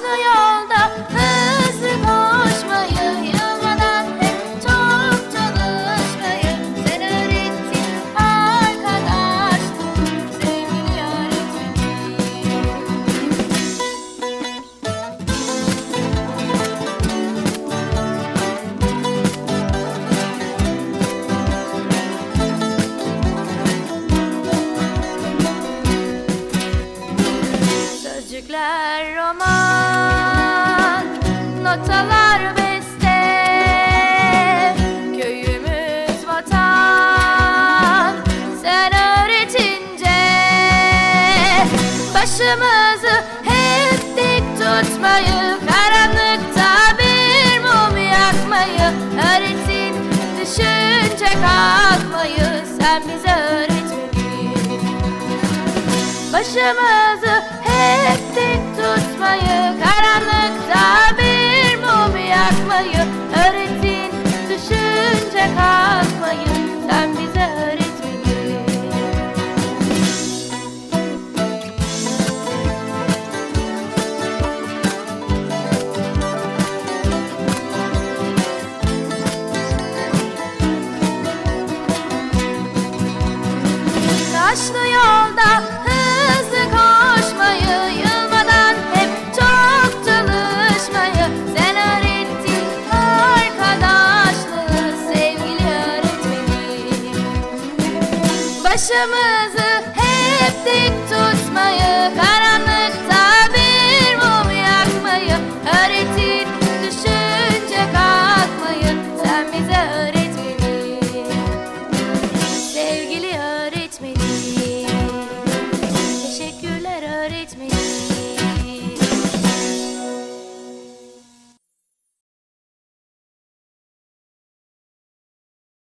Taşlı yolda hızlı koşmayı, yılmadan çok çalışmayı sen öğrettin arkadaşlığım, sevgili öğretmenim. Sözcükler roman, notalar beste, köyümüz vatan, sen öğretince başımızı hep dik tutmayı, karanlıkta bir mum yakmayı öğretin, düşünce kalkmayı sen bize öğretmedin. Başımızı hep dik tutmayı Karanlıkta bir Taşlı yolda hızlı koşmayı Yılmadan hep çok çalışmayı Sen öğrettin arkadaşlığı Sevgili öğretmenim. Başımızı hep dik tutmayı Karar